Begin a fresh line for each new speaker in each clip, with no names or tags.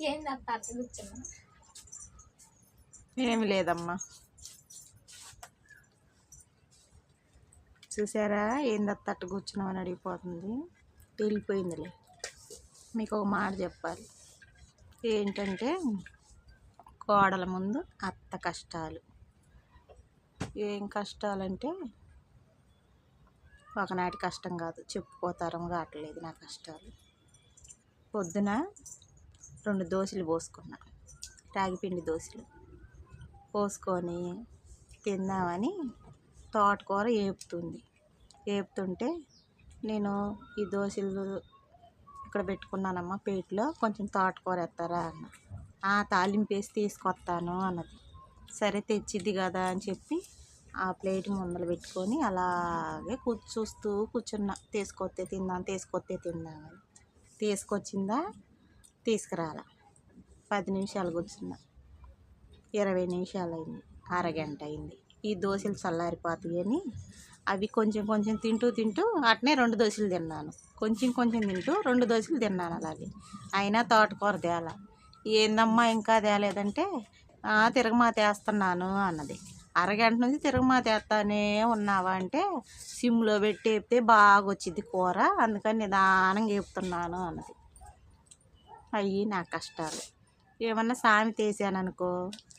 ఏంది
ఏమి లేదమ్మా. చూసారా ఏందత్త అట్ట కూర్చున్నామని అడిగిపోతుంది. వెళ్ళిపోయిందిలే మీకు ఒక మాట చెప్పాలి. ఏంటంటే కోడల ముందు అత్త కష్టాలు. ఏం కష్టాలంటే ఒకనాటి కష్టం కాదు. చెప్పుకోతరం కావట్లేదు నా కష్టాలు. పొద్దున రెండు దోశలు పోసుకున్నా. రాగిపిండి దోశలు పోసుకొని తిందామని తోటకూర ఏపుతుంది. ఏపుతుంటే నేను ఈ దోశలు ఇక్కడ పెట్టుకున్నానమ్మా పేట్లో కొంచెం తోటకూర ఎత్తారా అన్న. ఆ తాలింపు వేసి తీసుకొస్తాను అన్నది. సరే తెచ్చిద్ది కదా అని చెప్పి ఆ ప్లేట్ ముందలు పెట్టుకొని అలాగే కూర్చూస్తూ చూస్తూ కూర్చున్నా. తీసుకొస్తే తిందాం తీసుకొస్తే తిందామని తీసుకొచ్చిందా తీసుకురాల. పది నిమిషాలు కూర్చున్నా. ఇరవై నిమిషాలు అయింది అరగంట అయింది. ఈ దోశలు చల్లారిపోతాయి అని అవి కొంచెం కొంచెం తింటూ తింటూ అట్నే రెండు దోశలు తిన్నాను. కొంచెం కొంచెం తింటూ రెండు దోశలు తిన్నాను అలాగే. అయినా తోటకూర తేల. ఏందమ్మా ఇంకా తేలేదంటే తిరగమా తేస్తున్నాను అన్నది. అరగంట నుంచి తిరగమాతేస్తానే ఉన్నావా అంటే సిమ్లో పెట్టి వేపితే బాగా వచ్చింది కూర అందుకని నిదానంగా వేపుతున్నాను అన్నది. అయ్యి నా కష్టాలు. ఏమన్నా సామెత వేసాననుకో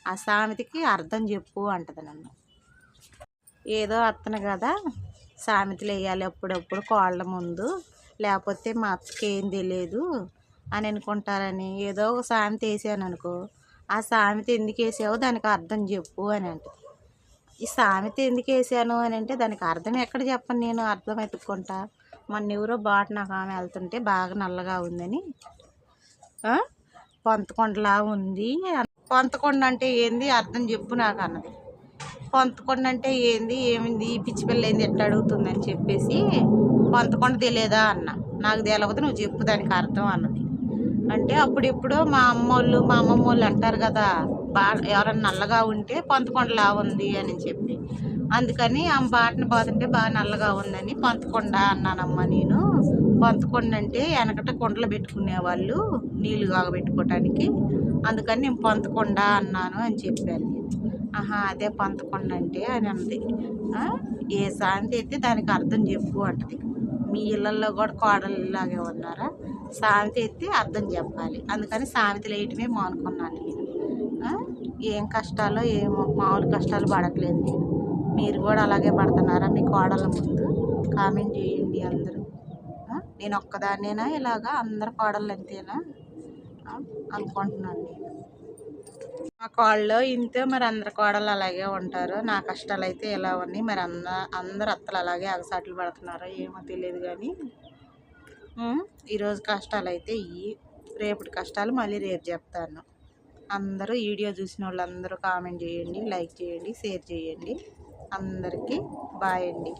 ఆ సామెతకి అర్థం చెప్పు అంటది నన్ను. ఏదో అత్తను కదా సామెతలు వేయాలి అప్పుడప్పుడు కోళ్ళ ముందు లేకపోతే మా అత్తకి ఏం తెలియదు అని అనుకుంటారని. ఏదో ఒక సామెత వేసాను అనుకో ఆ సామెత ఎందుకు వేసావో దానికి అర్థం చెప్పు అని అంటది. ఈ సామెత ఎందుకు వేసాను అని అంటే దానికి అర్థం ఎక్కడ చెప్పను నేను అర్థం వెతుక్కుంటా మొన్న ఎవరో బాట నాకు ఆమె వెళ్తుంటే బాగా నల్లగా ఉందని పొంతకొండలా ఉంది. పొంతకొండ అంటే ఏంది? అర్థం చెప్పు నాకు అన్నది పొంతకొండ అంటే ఏంది? ఏమింది? ఈ పిచ్చి పిల్ల ఏంది? ఎట్లా అడుగుతుందని చెప్పేసి పొంతకొండ తెలియదా అన్న. నాకు తెలియదు నువ్వు చెప్పు దానికి అర్థం అన్నది. అంటే అప్పుడెప్పుడు మా అమ్మోళ్ళు మా అమ్మమ్మ వాళ్ళు అంటారు కదా బా ఎవరైనా నల్లగా ఉంటే పొంతకొండలా ఉంది అని చెప్పి. అందుకని ఆమె బాటని పోతుంటే బాగా నల్లగా ఉందని పొంతకొండ అన్నానమ్మా నేను. పొంతకొండ అంటే వెనకట కుండలు పెట్టుకునేవాళ్ళు నీళ్ళు కాగబెట్టుకోవటానికి అందుకని నేను పొంతకొండ అన్నాను అని చెప్పాను నేను. ఆహా అదే పొంతకొండ అంటే అని అంది. ఏ సామెత అయితే దానికి అర్థం చెప్పు అంటది. మీ ఇళ్ళల్లో కూడా కోడలు ఉన్నారా? సామెత అయితే అర్థం చెప్పాలి. అందుకని సామెతలు వేయటమే మానుకున్నాను నేను. ఏం కష్టాలో ఏమో మామూలు కష్టాలు పడట్లేదు నేను. మీరు కూడా అలాగే పడుతున్నారా మీ కోడల ముందు? కామెంట్ చేయండి అందరూ. నేను ఒక్కదాన్నేనా? ఇలాగా అందరు కోడలు అంతేనా? అనుకుంటున్నాను నేను. మా కోళ్ళు ఇంతే మరి అందరి కోడలు అలాగే ఉంటారు. నా కష్టాలు అయితే ఎలా ఉన్నాయి? మరి అంద అందరు అత్తలు అలాగే అగసాట్లు పడుతున్నారు ఏమో తెలియదు కానీ. ఈరోజు కష్టాలు అయితే ఇవి రేపటి కష్టాలు మళ్ళీ రేపు చెప్తాను. అందరూ వీడియో చూసిన వాళ్ళందరూ కామెంట్ చేయండి లైక్ చేయండి షేర్ చేయండి. అందరికీ బాయ్ అండి.